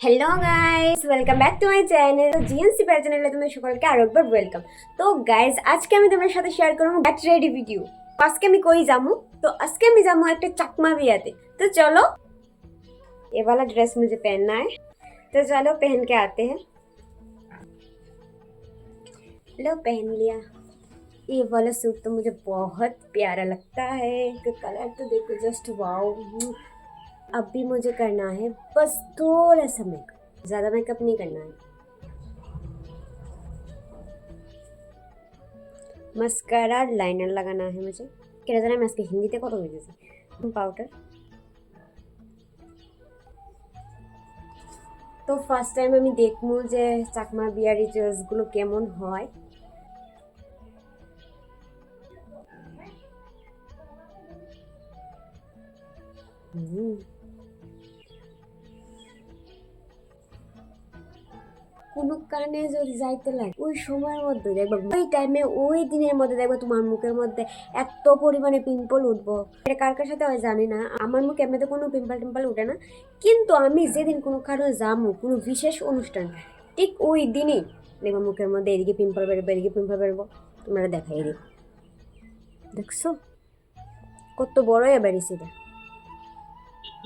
hello guys welcome back to my channel GNC প্যার চ্যানেলে তোমাদের সকলকে আরো একবার ওয়েলকাম তো গাইস আজকে আমি তোমাদের সাথে শেয়ার করবো ব্যাট রেডি ভিডিও আজকে আমি কই যামু তো আজকে আমি যামু একটা চাকমা বিয়াতে তো চলো ये वाला ड्रेस मुझे पहनना है तो चलो पहन के आते हैं लो पहन लिया ये वाला सूट तो मुझे बहुत प्यारा लगता है इसका कलर तो देखो जस्ट वाओ अब भी मुझे करना है बस थोड़ा सा मेकअप ज़्यादा मेकअप नहीं करना है मस्कारा लाइनर लगाना है मुझे क्या জানা আমি আজকে হিন্দিতে কত বুঝেছি পাউডার তো ফার্স্ট টাইম আমি দেখবো যে চাকমা বিয়ার রিচুয়ালসগুলো কেমন হয় হুম কোনো কানে যদি যাইতে লাগে, ওই সময়ের মধ্যে দেখবা, ওই টাইমে ওই দিনের মধ্যে দেখবা তোমার মুখের মধ্যে এত পরিমাণে পিম্পল উঠবো। এটা কার কার সাথে হয় জানি না, আমার মুখে এমনিতে কোনো পিম্পল টিম্পল উঠে না। কিন্তু আমি যেদিন কোনো কারণে যামু, কোনো বিশেষ অনুষ্ঠান, ঠিক ওই দিনই দেখবা মুখের মধ্যে এদিকে পিম্পল বেরোবো, এদিকে পিম্পল বেরোবো। তোমরা দেখাই দিই। দেখছ? কত বড় এবার এটা।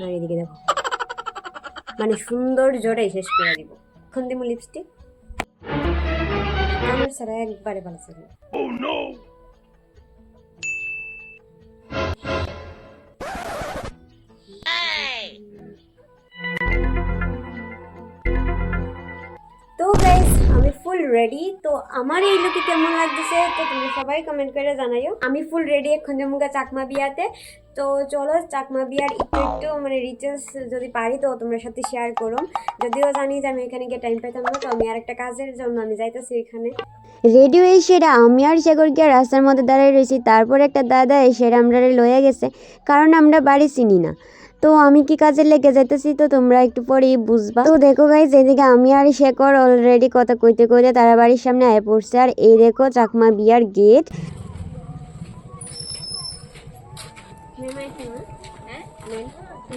আর এদিকে দেখো। মানে সুন্দর জোরে শেষ করে দিব। এখন দিব লিপস্টিক আমার সারা একবারে ভালো ছিল তো গাইস আমি ফুল রেডি তো আমার এই লুকে কেমন লাগতেছে তো তুমি সবাই কমেন্ট করে জানাইও আমি ফুল রেডি এখন মুগা চাকমা বিয়াতে তো চলো, চাকমা বিয়ার একটু একটু মানে রিচার্জ যদি পারি তো তোমার সাথে শেয়ার করো যদিও জানি যে আমি এখানে গিয়ে টাইম পেতাম না, তো আমি আর একটা কাজের জন্য আমি যাইতেছি এখানে। রেডিও এই সেটা আমি আর সাগর গিয়া রাস্তার মধ্যে দাঁড়িয়ে রয়েছি তারপর একটা দাদা এসে আমরা লয়ে গেছে, কারণ আমরা বাড়ি চিনি না। তো আমি কি কাজে লেগে যাইতেছি তো তোমরা একটু পরেই বুঝবা। তো দেখো গাই যেদিকে আমি আর শেখর অলরেডি কথা কইতে কইতে তারা বাড়ির সামনে আয় পড়ছে, আর এই দেখো চাকমা বিয়ার গেট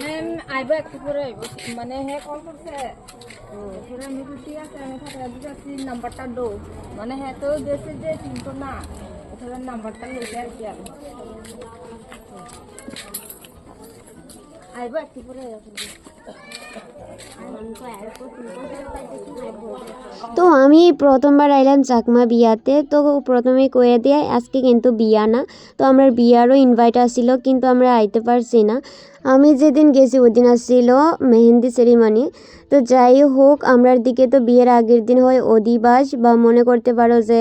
মেম আইব একটু করে আইব মানে হে কল করছে ওরা আমি ঠিক আছে আমি থাকা দিচ্ছি নাম্বারটা দো। মানে হ্যাঁ তো গেছে যে কিন্তু না। ওখানে নাম্বারটা লইতে আর কি আর আইব একটু করে তো আমি প্রথমবার আইলাম চাকমা বিয়াতে। তো প্রথমে কয়ে দিয়ে, আজকে কিন্তু বিয়া না। তো আমার বিয়ারও ইনভাইট আসছিল কিন্তু আমরা আইতে পারছি না। আমি যেদিন গেছি ওদিন দিন আসছিল মেহেন্দি সেরিমনি তো যাই হোক আমরার দিকে তো বিয়ের আগের দিন হয় অধিবাস বা মনে করতে পারো যে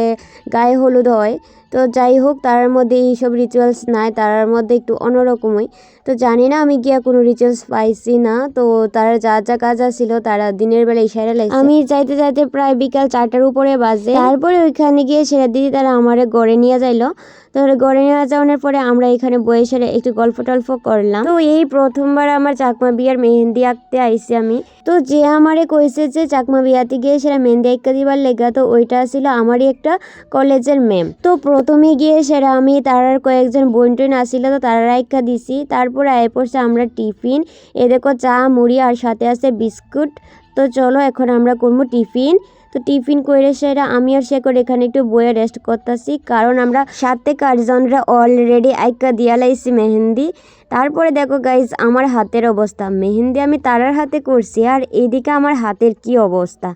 গায়ে হলুদ হয়। তো যাই হোক তার মধ্যে এইসব রিচুয়ালস নাই তার মধ্যে একটু অন্যরকমই। তো জানি না আমি গিয়া কোনো রিচুয়ালস পাইছি না তো তারা যা যা কাজ আছিল তারা দিনের বেলা ইশারা লাগছে আমি যাইতে যাইতে প্রায় বিকাল চারটার উপরে বাজে। তারপরে ওইখানে গিয়ে সেরা দিদি তারা আমারে গড়ে নিয়ে যাইলো। তো গড়ে নিয়ে যাওয়ার পরে আমরা এখানে বয়ে সেরে একটু গল্প টল্প করলাম। তো এই প্রথমবার আমার চাকমা বিয়ার মেহেন্দি আঁকতে আইছি আমি। তো যে আমারে কইছে যে চাকমা বিয়াতে গিয়ে সেরা মেহেন্দি আঁকা দিবার লেগা তো ওইটা ছিল আমারই একটা কলেজের ম্যাম তো প্রথমে গিয়ে সেরা আমি, তার কয়েকজন বোন টোন আসছিল তো তারা আঁকা দিছি। তারপরে আয় পড়ছে আমরা টিফিন। এ দেখো চা, মুড়ি আর সাথে আছে বিস্কুট। তো চলো এখন আমরা করব টিফিন। তো টিফিন করে সেরা, আমি আর করে এখানে একটু বয়ে রেস্ট করতেছি। কারণ আমরা সাথে কার্জনরা অলরেডি আইকা দিয়া লাইছি মেহেন্দি। তারপরে দেখো গাইজ আমার হাতের অবস্থা। মেহেন্দি আমি তারার হাতে করছি আর এদিকে আমার হাতের কি অবস্থা?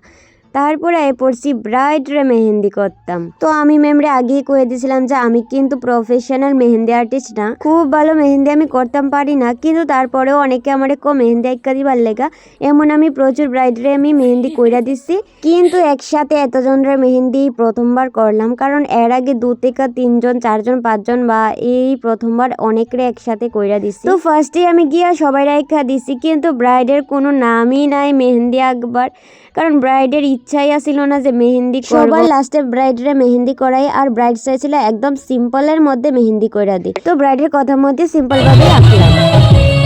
তারপরে পড়ছি ব্রাইডরে মেহেন্দি করতাম। তো আমি ম্যামরে আগেই কয়ে দিয়েছিলাম যে আমি কিন্তু প্রফেশনাল মেহেন্দি আর্টিস্ট না। খুব ভালো মেহেন্দি আমি করতাম পারি না, কিন্তু তারপরেও অনেকে আমার কো মেহেন্দি আইকা দিবার লেগা। এমন আমি প্রচুর ব্রাইডরে আমি মেহেন্দি কইরা দিছি। কিন্তু একসাথে এতজনের মেহেন্দি প্রথমবার করলাম, কারণ এর আগে দু থেকে তিনজন, চারজন, পাঁচজন বা এই প্রথমবার অনেকরে একসাথে কইরা দিছি। তো ফার্স্টে আমি গিয়া সবাই রাইখা দিছি, কিন্তু ব্রাইডের কোনো নামই নাই মেহেন্দি আঁকবার। কারণ ব্রাইডের ইচ্ছাই আসিল না যে মেহেন্দি সবার লাস্টে ব্রাইডরে মেহেন্দি করাই আর ব্রাইড চাইছিল একদম সিম্পলের মধ্যে মেহেন্দি কইরা দি তো ব্রাইডের কথা মধ্যে সিম্পল ভাবে আঁকলাম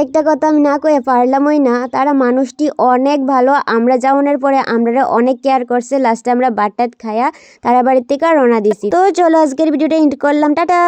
আরেকটা কথা আমি না কয়ে পারলামই না। তারা মানুষটি অনেক ভালো। আমরা যাওয়ানোর পরে আমরা অনেক কেয়ার করছে। লাস্টে আমরা বাট্টাত খায়া তারা বাড়ির থেকে রওনা দিছি। তো চলো আজকের ভিডিওটা এন্ড করলাম। টাটা!